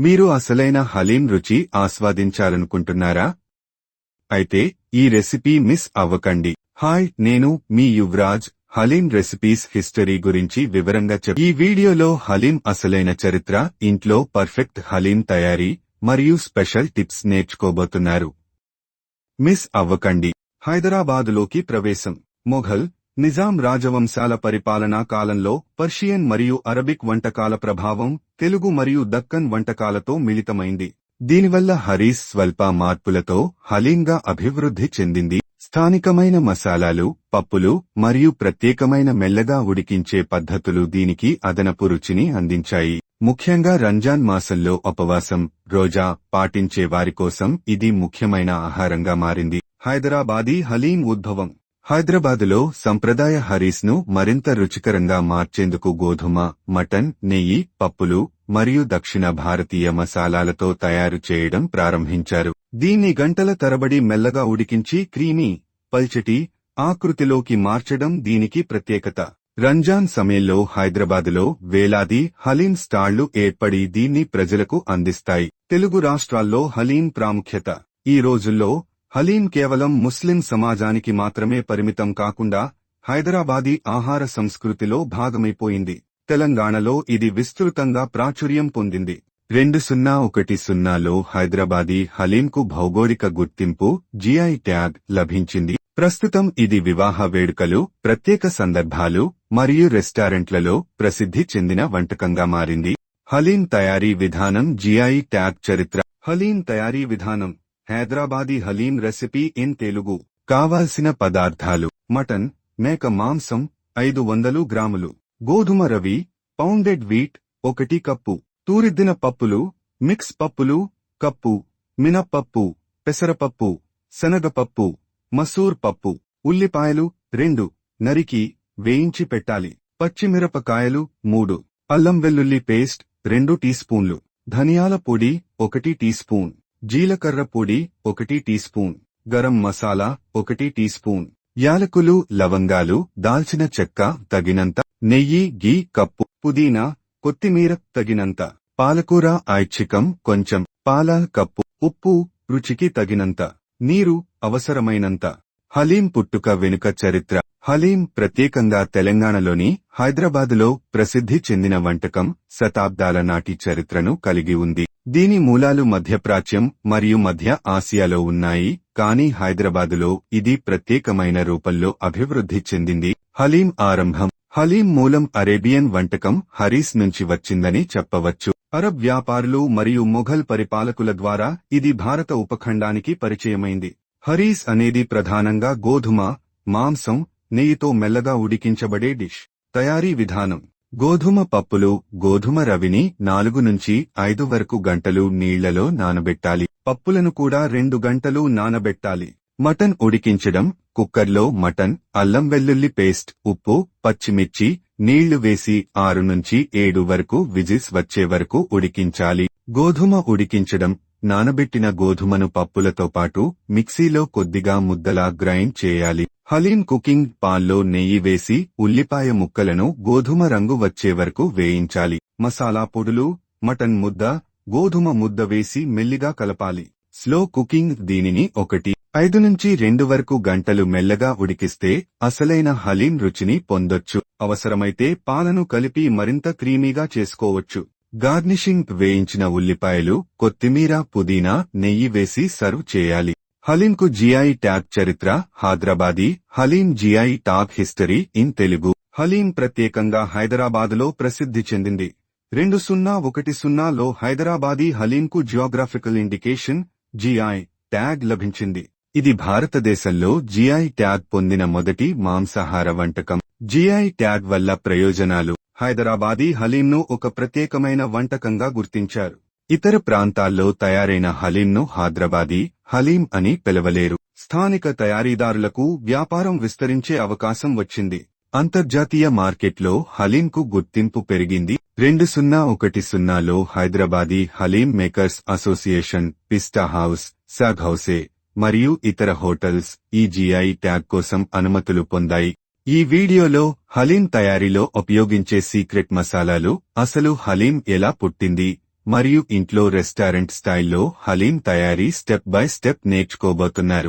మీరు అసలైన హలీం రుచి ఆస్వాదించాలనుకుంటున్నారా? అయితే ఈ రెసిపీ మిస్ అవ్వకండి. హాయ్ నేను మీ యువరాజ్. హలీం రెసిపీస్ హిస్టరీ గురించి వివరంగా చెప్ ఈ వీడియోలో హలీం అసలైన చరిత్ర ఇంట్లో పర్ఫెక్ట్ హలీం తయారీ మరియు స్పెషల్ టిప్స్ నేర్చుకోబోతున్నారు. మిస్ అవ్వకండి. హైదరాబాదులోకి ప్రవేశం. మొఘల్ నిజాం రాజవంశాల పరిపాలనా కాలంలో పర్షియన్ మరియు అరబిక్ వంటకాల ప్రభావం తెలుగు మరియు దక్కన్ వంటకాలతో మిళితమైంది. దీనివల్ల హరీస్ స్వల్ప మార్పులతో హలీంగా అభివృద్ధి చెందింది. స్థానికమైన మసాలాలు పప్పులు మరియు ప్రత్యేకమైన మెల్లగా ఉడికించే పద్ధతులు దీనికి అదనపు రుచిని అందించాయి. ముఖ్యంగా రంజాన్ మాసంలో ఉపవాసం రోజా పాటించే వారి కోసం ఇది ముఖ్యమైన ఆహారంగా మారింది. హైదరాబాదీ హలీం ఉద్భవం. హైదరాబాదులో సంప్రదాయ హరీస్ను మరింత రుచికరంగా మార్చేందుకు గోధుమ మటన్ నెయ్యి పప్పులు మరియు దక్షిణ భారతీయ మసాలాలతో తయారు చేయడం ప్రారంభించారు. దీన్ని గంటల తరబడి మెల్లగా ఉడికించి క్రీమీ పల్చటి ఆకృతిలోకి మార్చడం దీనికి ప్రత్యేకత. రంజాన్ సమయంలో హైదరాబాదులో వేలాది హలీం స్టాళ్ళు ఏర్పడి దీన్ని ప్రజలకు అందిస్తాయి. తెలుగు రాష్ట్రాల్లో హలీం ప్రాముఖ్యత. ఈ రోజుల్లో హలీం కేవలం ముస్లిం సమాజానికి మాత్రమే పరిమితం కాకుండా హైదరాబాదీ ఆహార సంస్కృతిలో భాగమైపోయింది. తెలంగాణలో ఇది విస్తృతంగా ప్రాచుర్యం పొందింది. రెండు సున్నా ఒకటి సున్నాలో హైదరాబాదీ హలీంకు భౌగోళిక గుర్తింపు జిఐ ట్యాగ్ లభించింది. ప్రస్తుతం ఇది వివాహ వేడుకలు ప్రత్యేక సందర్భాలు మరియు రెస్టారెంట్లలో ప్రసిద్ధి చెందిన వంటకంగా మారింది. హలీం తయారీ విధానం జిఐ ట్యాగ్ చరిత్ర. హలీం తయారీ విధానం హైదరాబాదీ హలీం రెసిపీ ఇన్ తెలుగు. కావాల్సిన పదార్థాలు. మటన్ మేక మాంసం ఐదు వందలు గ్రాములు. గోధుమ రవి పౌండెడ్ వీట్ ఒకటి కప్పు. తూరిద్దిన పప్పులు మిక్స్ పప్పులు కప్పు. మినప్పప్పు పెసరపప్పు శనగపప్పు మసూర్ పప్పు. ఉల్లిపాయలు రెండు. నరికి వేయించి పెట్టాలి. పచ్చిమిరపకాయలు మూడు. అల్లం వెల్లుల్లి పేస్ట్ రెండు టీ స్పూన్లు. ధనియాల పొడి ఒకటి టీ స్పూన్. జీలకర్ర పొడి ఒకటి టీ స్పూన్ గరం మసాలా ఒకటి టీ స్పూన్ యాలకులు లవంగాలు దాల్చిన చెక్క తగినంత నెయ్యి గీ కప్పు పుదీనా కొత్తిమీర తగినంత పాలకూర ఐచ్ఛికం కొంచెం పాల కప్పు ఉప్పు రుచికి తగినంత నీరు అవసరమైనంత. హలీం పుట్టుక వెనుక చరిత్ర. హలీం ప్రత్యేకంగా తెలంగాణలోని హైదరాబాదులో ప్రసిద్ధి చెందిన వంటకం శతాబ్దాల నాటి చరిత్రను కలిగి ఉంది. దీని మూలాలు మధ్యప్రాచ్యం మరియు మధ్య ఆసియాలో ఉన్నాయి కానీ హైదరాబాదులో ఇది ప్రత్యేకమైన రూపంలో అభివృద్ధి చెందింది. హలీం ఆరంభం. హలీం మూలం అరేబియన్ వంటకం హరీస్ నుంచి వచ్చిందని చెప్పవచ్చు. అరబ్ వ్యాపారులు మరియు మొఘల్ పరిపాలకుల ద్వారా ఇది భారత ఉపఖండానికి పరిచయమైంది. హరీస్ అనేది ప్రధానంగా గోధుమ మాంసం నెయ్యితో మెల్లగా ఉడికించబడే డిష్. తయారీ విధానం. గోధుమ పప్పులు గోధుమ రవిని నాలుగు నుంచి ఐదు వరకు గంటలు నీళ్ళలో నానబెట్టాలి. పప్పులను కూడా రెండు గంటలు నానబెట్టాలి. మటన్ ఉడికించడం కుక్కర్లో మటన్ అల్లం వెల్లుల్లి పేస్ట్ ఉప్పు పచ్చిమిర్చి నీళ్ళు వేసి ఆరు నుంచి ఏడు వరకు విజిల్స్ వచ్చే వరకు ఉడికించాలి. గోధుమ ఉడికించడం నానబెట్టిన గోధుమను పప్పులతో పాటు మిక్సీలో కొద్దిగా ముద్దలా గ్రైండ్ చేయాలి. హలీం కుకింగ్ పాల్లో నెయ్యి వేసి ఉల్లిపాయ ముక్కలను గోధుమ రంగు వచ్చే వరకు వేయించాలి. మసాలా పొడులు మటన్ ముద్ద గోధుమ ముద్ద వేసి మెల్లిగా కలపాలి. స్లో కుకింగ్ దీనిని ఒకటి ఐదు నుంచి రెండు వరకు గంటలు మెల్లగా ఉడికిస్తే అసలైన హలీం రుచిని పొందొచ్చు. అవసరమైతే పాలను కలిపి మరింత క్రీమీగా చేసుకోవచ్చు. గార్నిషింగ్ వేయించిన ఉల్లిపాయలు కొత్తిమీర పుదీనా నెయ్యి వేసి సర్వ్ చేయాలి. హలీంకు జిఐ ట్యాగ్ చరిత్ర Hyderabadi haleem GI tag history in Telugu. Haleem ప్రత్యేకంగా హైదరాబాదులో ప్రసిద్ధి చెందింది. రెండు సున్నా ఒకటి సున్నాలో హైదరాబాదీ హలీంకు జియోగ్రాఫికల్ ఇండికేషన్ జిఐ ట్యాగ్ లభించింది. ఇది భారతదేశంలో జిఐ ట్యాగ్ పొందిన మొదటి మాంసాహార వంటకం. జిఐ ట్యాగ్ వల్ల ప్రయోజనాలు. హైదరాబాదీ హలీంను ఒక ప్రత్యేకమైన వంటకంగా గుర్తించారు. ఇతర ప్రాంతాల్లో తయారైన హలీంను హైదరాబాదీ హలీం అని పిలవలేరు. స్థానిక తయారీదారులకు వ్యాపారం విస్తరించే అవకాశం వచ్చింది. అంతర్జాతీయ మార్కెట్లో హలీంకు గుర్తింపు పెరిగింది. రెండు సున్నా ఒకటి సున్నాలో Hyderabadi haleem makers association Pista House సాగ్ హౌసే మరియు ఇతర హోటల్స్ ఈ ట్యాగ్ కోసం అనుమతులు పొందాయి. ఈ వీడియోలో హలీం తయారీలో ఉపయోగించే సీక్రెట్ మసాలాలు అసలు హలీం ఎలా పుట్టింది మరియు ఇంట్లో రెస్టారెంట్ స్టైల్లో హలీం తయారీ స్టెప్ బై స్టెప్ నేర్చుకోబోతున్నారు.